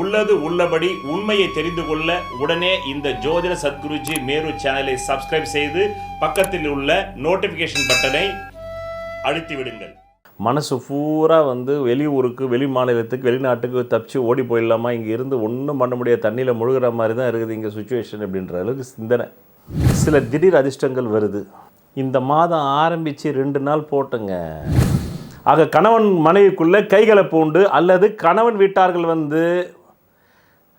உள்ளது உள்ளபடி உண்மையை தெரிந்து கொள்ள உடனே இந்த ஜோதிட சத்குருஜி மேரு சேனலை சப்ஸ்கிரைப் செய்து பக்கத்தில் உள்ள நோட்டிஃபிகேஷன் பட்டனை அழுத்தி விடுங்கள். மனசு பூரா வந்து வெளியூருக்கு வெளி மாநிலத்துக்கு வெளிநாட்டுக்கு தப்பிச்சு ஓடி போயிடலாமா? இங்கே இருந்து ஒன்றும் பண்ண முடியாது தண்ணியில் முழுகிற மாதிரி தான் இருக்குது இங்கே சுச்சுவேஷன் அப்படின்ற அளவுக்கு சிந்தனை. சில திடீர் அதிர்ஷ்டங்கள் வருது. இந்த மாதம் ஆரம்பித்து ரெண்டு நாள் போட்டுங்க. ஆக கணவன் மனைவிக்குள்ளே கைகலப்பு உண்டு அல்லது கணவன் வீட்டார்கள் வந்து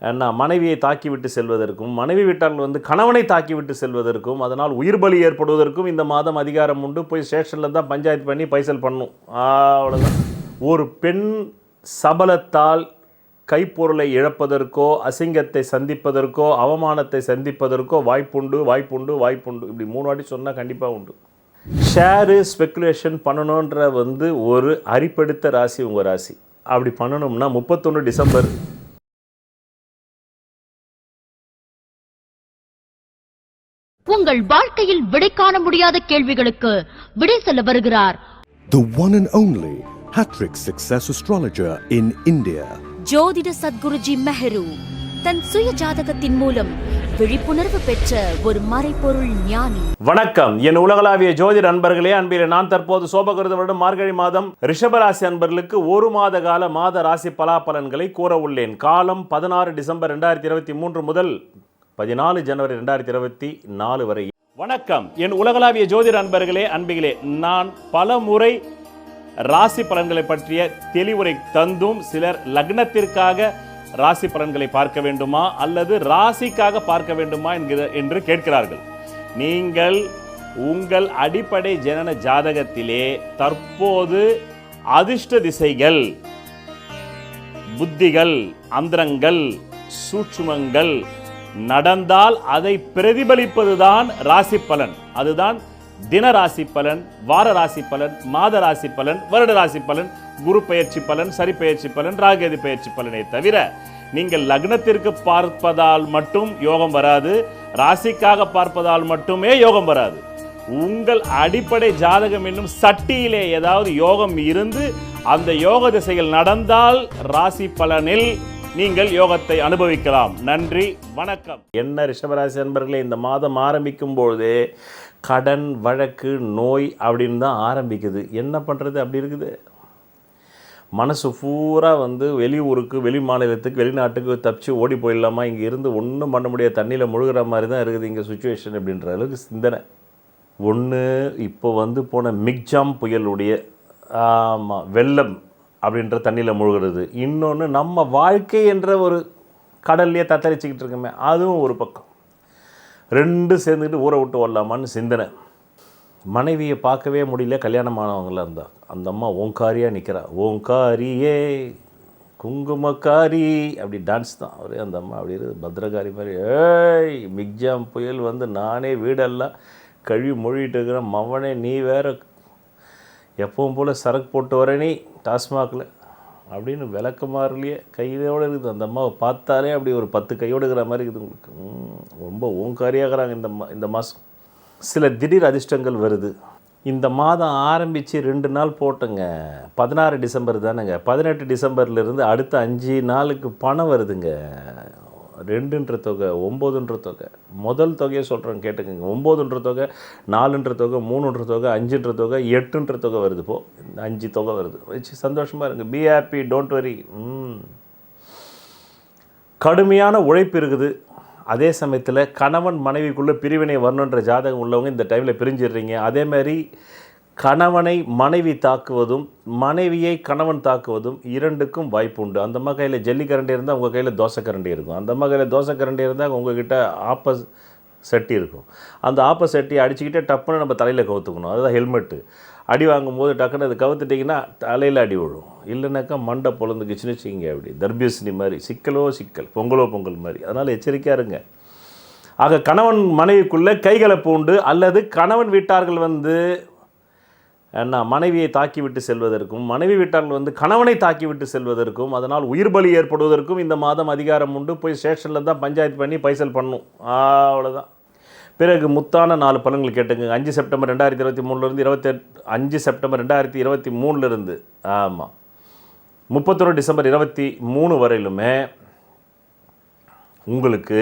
என்ன மனைவியை தாக்கிவிட்டு செல்வதற்கும் மனைவி வீட்டார்கள் வந்து கணவனை தாக்கிவிட்டு செல்வதற்கும் அதனால் உயிர் பலி ஏற்படுவதற்கும் இந்த மாதம் அதிகாரம் உண்டு. போய் ஸ்டேஷனில் தான் பஞ்சாயத்து பண்ணி பைசல் பண்ணும். அவ்வளோதான் ஒரு பெண் சபலத்தால் கைப்பொருளை இழப்பதற்கோ அசிங்கத்தை சந்திப்பதற்கோ அவமானத்தை சந்திப்பதற்கோ வாய்ப்புண்டு வாய்ப்புண்டு வாய்ப்புண்டு. இப்படி மூணு வாட்டி சொன்னால் கண்டிப்பாக உண்டு. ஷேரு ஸ்பெக்குலேஷன் பண்ணணுன்ற வந்து ஒரு அரிப்படுத்த ராசி உங்கள் ராசி. அப்படி பண்ணணும்னா முப்பத்தொன்று டிசம்பர். உங்கள் வாழ்க்கையில் விடை காண முடியாத கேள்விகளுக்கு விடை சொல்ல வருகிறார். The one and only Hattrick Success Astrologer in India. ஜோதிட சத்குருஜி மெஹரு. தன் சுய ஜாதகத்தின் மூலம் விழிப்புணர்வு பெற்ற ஒரு மறைபொருள் ஞானி. வணக்கம். என் உலகளாவிய ஜோதி நண்பர்களே அன்பிலே நான் தற்போது சோபகிருத வருடம் மார்கழி மாதம் ரிஷபராசி அன்பர்களுக்கு ஒரு மாத கால மாத ராசி பலாபலன்களை கூற உள்ளேன். காலம் பதினாறு டிசம்பர் ரெண்டாயிரத்தி இருபத்தி மூன்று முதல் பதினாலு ஜனவரி ரெண்டாயிரத்தி இருபத்தி நாலு வரை. வணக்கம். என் உலகளாவிய ஜோதிட அன்பர்களே அன்பிகளே நான் பல முறை ராசி பலன்களை பற்றிய தெளிவுரை தந்தும் சிலர் லக்னத்திற்காக ராசி பலன்களை பார்க்க வேண்டுமா அல்லது ராசிக்காக பார்க்க வேண்டுமா என்கிற என்று கேட்கிறார்கள். நீங்கள் உங்கள் அடிப்படை ஜனன ஜாதகத்திலே தற்போது அதிர்ஷ்ட திசைகள் புத்திகள் அந்தரங்கள் சூட்சுமங்கள் நடந்தால் அதை பிரதிபலிப்பதுதான் ராசி பலன். அதுதான் தின ராசி பலன் வார ராசி பலன் மாத ராசி பலன் வருட ராசி பலன் குரு பயிற்சி பலன் சரி பயிற்சி பலன் ராகேது பயிற்சி பலனை தவிர நீங்கள் லக்னத்திற்கு பார்ப்பதால் மட்டும் யோகம் வராது ராசிக்காக பார்ப்பதால் மட்டுமே யோகம் வராது. உங்கள் அடிப்படை ஜாதகம் என்னும் சட்டியிலே ஏதாவது யோகம் இருந்து அந்த யோக திசையில் நடந்தால் ராசி பலனில் நீங்கள் யோகத்தை அனுபவிக்கலாம். நன்றி வணக்கம். என்ன ரிஷபராசி அன்பர்களே இந்த மாதம் ஆரம்பிக்கும் பொழுது கடன் வழக்கு நோய் அப்படின்னு தான் ஆரம்பிக்குது. என்ன பண்ணுறது அப்படி இருக்குது. மனசு பூரா வந்து வெளியூருக்கு வெளி மாநிலத்துக்கு வெளிநாட்டுக்கு தப்பிச்சு ஓடி போயிடலாமா? இங்கே இருந்து ஒன்றும் பண்ண முடியாது தண்ணியில் முழுகிற மாதிரி தான் இருக்குது இங்கே சுச்சுவேஷன் அப்படின்ற அளவுக்கு சிந்தனை. ஒன்று இப்போ வந்து போன மிக்ஜாம் புயலுடைய ஆமாம் வெள்ளம் அப்படின்ற தண்ணியில் முழுகிறது. இன்னொன்று நம்ம வாழ்க்கை என்ற ஒரு கடல்லையே தத்தளிச்சுக்கிட்டு இருக்கோமே அதுவும் ஒரு பக்கம். ரெண்டும் சேர்ந்துக்கிட்டு ஊரை விட்டு வரலாமான்னு சிந்தனை. மனைவியை பார்க்கவே முடியல கல்யாணமானவங்கள இருந்தா. அந்த அம்மா ஓங்காரியாக நிற்கிறா ஓங்காரியே குங்குமக்காரி அப்படி டான்ஸ் தான். அவரே அந்த அம்மா அப்படி இருக்குது. பத்ரகாரி மாதிரி ஏய் மிக்ஜாம் புயல் வந்து நானே வீடெல்லாம் கழுவி மொழிகிட்டு இருக்கிறேன். மவனே நீ வேற எப்பவும் போல் சரக்கு போட்டு வர நீ டாஸ்மாகில். அப்படின்னு விளக்கமாறுலையே கையோடு இருக்குது. அந்த அம்மாவை பார்த்தாலே அப்படி ஒரு பத்து கையோடு இருக்கிற மாதிரி இருக்குது உங்களுக்கு. ரொம்ப ஓங்காரியாகிறாங்க இந்த மா இந்த மாதம் சில திடீர் அதிர்ஷ்டங்கள் வருது. இந்த மாதம் ஆரம்பித்து ரெண்டு நாள் போட்டுங்க. பதினாறு டிசம்பர் தானேங்க. பதினெட்டு டிசம்பர்லேருந்து அடுத்த அஞ்சு நாளுக்கு பணம் வருதுங்க. ரெண்டுன்ற தொகை ஒம்போதுன்ற தொகை. முதல் தொகையை சொல்கிறேன் கேட்டுக்கோங்க. ஒம்போதுன்ற தொகை நாலுன்ற தொகை மூணுன்ற தொகை அஞ்சுன்ற தொகை எட்டுன்ற தொகை வருது போ. இந்த அஞ்சு தொகை வருது. வச்சு சந்தோஷமாக இருங்க. பி ஹாப்பி டோன்ட் வரி கடுமையான உழைப்பு இருக்குது. அதே சமயத்தில் கணவன் மனைவிக்குள்ளே பிரிவினை வரணுன்ற ஜாதகம் உள்ளவங்க இந்த டைமில் பிரிஞ்சிடுறீங்க. அதேமாதிரி கணவனை மனைவி தாக்குவதும் மனைவியை கணவன் தாக்குவதும் இரண்டுக்கும் வாய்ப்பு உண்டு. அந்த அம்மா கையில் ஜல்லிக்கரண்டி இருந்தால் உங்கள் கையில் தோசை கரண்டி இருக்கும். அந்த அம்மா கையில் தோசைக்கரண்டி இருந்தால் உங்ககிட்ட ஆப்ப சட்டி இருக்கும். அந்த ஆப்ப சட்டி அடிச்சுக்கிட்டே டப்புன்னு நம்ம தலையில் கவுத்துக்கணும். அதுதான் ஹெல்மெட்டு. அடி வாங்கும்போது டக்குன்னு அது கவுத்துட்டிங்கன்னா தலையில் அடி விழும். இல்லைனாக்கா மண்டை பொழந்துக்குச்சுன்னு வச்சுக்கிங்க அப்படி. தர்பியசினி மாதிரி சிக்கலோ சிக்கல் பொங்கலோ பொங்கல் மாதிரி. அதனால் எச்சரிக்கையாக இருங்க. ஆக கணவன் மனைவிக்குள்ளே கைகளை பூண்டு அல்லது கணவன் வீட்டார்கள் வந்து என்ன மனைவியை தாக்கிவிட்டு செல்வதற்கும் மனைவி வீட்டார்கள் வந்து கணவனை தாக்கிவிட்டு செல்வதற்கும் அதனால் உயிர் பலி ஏற்படுவதற்கும் இந்த மாதம் அதிகாரம் உண்டு. போய் ஸ்டேஷனில் தான் பஞ்சாயத்து பண்ணி பைசல் பண்ணும். அவ்வளோதான் பிறகு முத்தான நாலு பலன்கள் கேட்டுங்க. அஞ்சு செப்டம்பர் ரெண்டாயிரத்தி இருபத்தி மூணுலேருந்து இருபத்தெட்டு அஞ்சு செப்டம்பர் ரெண்டாயிரத்தி இருபத்தி மூணுலேருந்து ஆமாம் முப்பத்தொன்று டிசம்பர் இருபத்தி மூணு வரையிலுமே உங்களுக்கு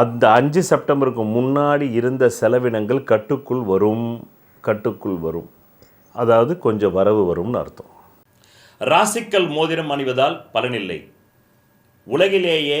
அந்த அஞ்சு செப்டம்பருக்கு முன்னாடி இருந்த செலவினங்கள் கட்டுக்குள் வரும் கட்டுக்குள் வரும். அதாவது கொஞ்சம் வரவு வரும்னு அர்த்தம். ராசிக்கல் மோதிரம் அணிவதால் பலனில்லை. உலகிலேயே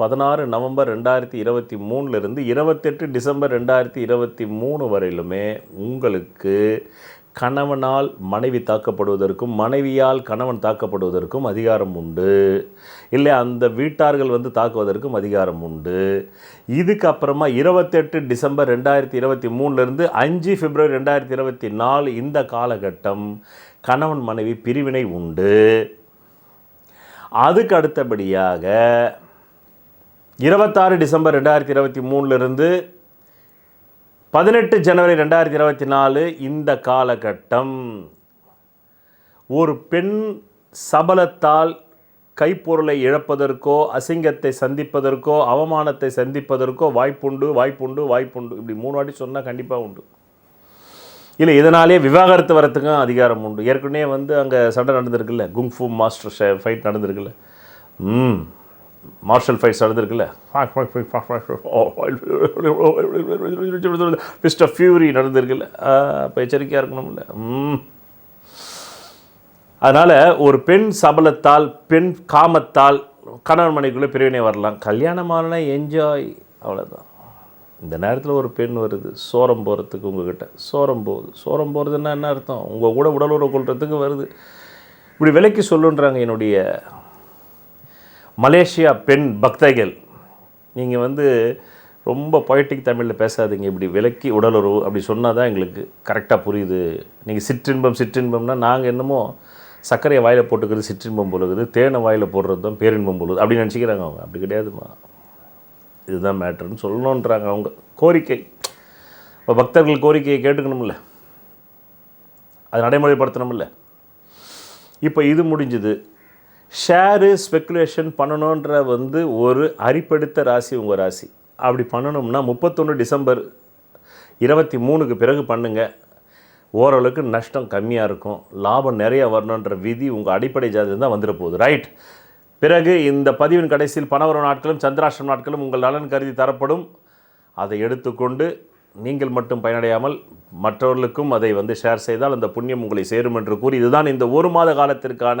பதினாறு நவம்பர் ரெண்டாயிரத்தி இருபத்தி மூணுலேருந்து இருபத்தெட்டு டிசம்பர் ரெண்டாயிரத்தி இருபத்தி மூணு வரையிலுமே உங்களுக்கு கணவனால் மனைவி தாக்கப்படுவதற்கும் மனைவியால் கணவன் தாக்கப்படுவதற்கும் அதிகாரம் உண்டு. இல்லை அந்த வீட்டார்கள் வந்து தாக்குவதற்கும் அதிகாரம் உண்டு. இதுக்கப்புறமா இருபத்தெட்டு டிசம்பர் ரெண்டாயிரத்தி இருபத்தி மூணுலேருந்து அஞ்சு பிப்ரவரி ரெண்டாயிரத்தி இருபத்தி நாலு இந்த காலகட்டம் கணவன் மனைவி பிரிவினை உண்டு. அதுக்கு அடுத்தபடியாக இருபத்தாறு டிசம்பர் ரெண்டாயிரத்தி இருபத்தி மூணுலேருந்து பதினெட்டு ஜனவரி ரெண்டாயிரத்தி இருபத்தி நாலு இந்த காலகட்டம். ஒரு பெண் சபலத்தால் கைப்பொருளை இழப்பதற்கோ அசிங்கத்தை சந்திப்பதற்கோ அவமானத்தை சந்திப்பதற்கோ வாய்ப்புண்டு வாய்ப்புண்டு வாய்ப்புண்டு. இப்படி மூணு வாட்டி சொன்னால் கண்டிப்பாக உண்டு. இல்லை இதனாலே விவாகரத்து வரத்துக்கும் அதிகாரம் உண்டு. ஏற்கனவே வந்து அங்கே சண்டை நடந்திருக்குல்ல குங்ஃபு மாஸ்டர் ஷே ஃபைட் நடந்திருக்குல்ல. ம். மார்ஷல் ஃபைட்ஸ் நடந்திருக்குல்ல மிஸ்டர் ஃபியூரி நடந்திருக்குல்ல அப்போ எச்சரிக்கையாக இருக்கணும்ல அதனால் ஒரு பெண் சபலத்தால் பெண் காமத்தால் கணவன் மனைக்குள்ளே பிரிவினை வரலாம் கல்யாணமான என்ஜாய் அவ்வளோதான் இந்த நேரத்தில் ஒரு பெண் வருது சோரம் போகிறதுக்கு உங்ககிட்ட சோரம் போகுது சோரம் போகிறதுன்னா என்ன அர்த்தம் உங்கள் கூட உடலுறவு கொள்றதுக்கு வருது இப்படி விலைக்கு சொல்லுன்றாங்க என்னுடைய மலேசியா பெண் பக்தைகள் நீங்கள் வந்து ரொம்ப பொயட்டிக் தமிழில் பேசாதீங்க இப்படி விலக்கி உடலுறவு அப்படி சொன்னால் தான் எங்களுக்கு கரெக்டாக புரியுது. நீங்கள் சிற்றின்பம் சிற்றின்பம்னா நாங்கள் என்னமோ சர்க்கரையை வாயில் போட்டுக்கிறது சிற்றின்பம் போலுக்குது தேனை வாயில் போடுறது தான் பேரின்பம் போலுது அப்படி நினச்சிக்கிறாங்க அவங்க. அப்படி கிடையாதுமா. இதுதான் மேட்ருன்னு சொல்லணுன்றாங்க அவங்க. கோரிக்கை. இப்போ பக்தர்கள் கோரிக்கையை கேட்டுக்கணும்ல. அது நடைமுறைப்படுத்தணும்ல. இப்போ இது முடிஞ்சுது. ஷேரு ஸ்பெக்குலேஷன் பண்ணணுன்ற வந்து ஒரு அரிப்படுத்த ராசி உங்கள் ராசி. அப்படி பண்ணணும்னா முப்பத்தொன்று டிசம்பர் இருபத்தி மூணுக்கு பிறகு பண்ணுங்கள் ஓரளவுக்கு நஷ்டம் கம்மியாக இருக்கும். லாபம் நிறைய வரணுன்ற விதி உங்கள் அடிப்படை ஜாதகம் தான் வந்துட போகுது. ரைட் பிறகு இந்த பதிவின் கடைசியில் பணவரம் நாட்களும் சந்திராஷ்டிரம் நாட்களும் உங்கள் நலன் கருதி தரப்படும். அதை எடுத்துக்கொண்டு நீங்கள் மட்டும் பயனடையாமல் மற்றவர்களுக்கும் அதை வந்து ஷேர் செய்தால் அந்த புண்ணியம் உங்களை சேரும் என்று கூறி இதுதான் இந்த ஒரு மாத காலத்திற்கான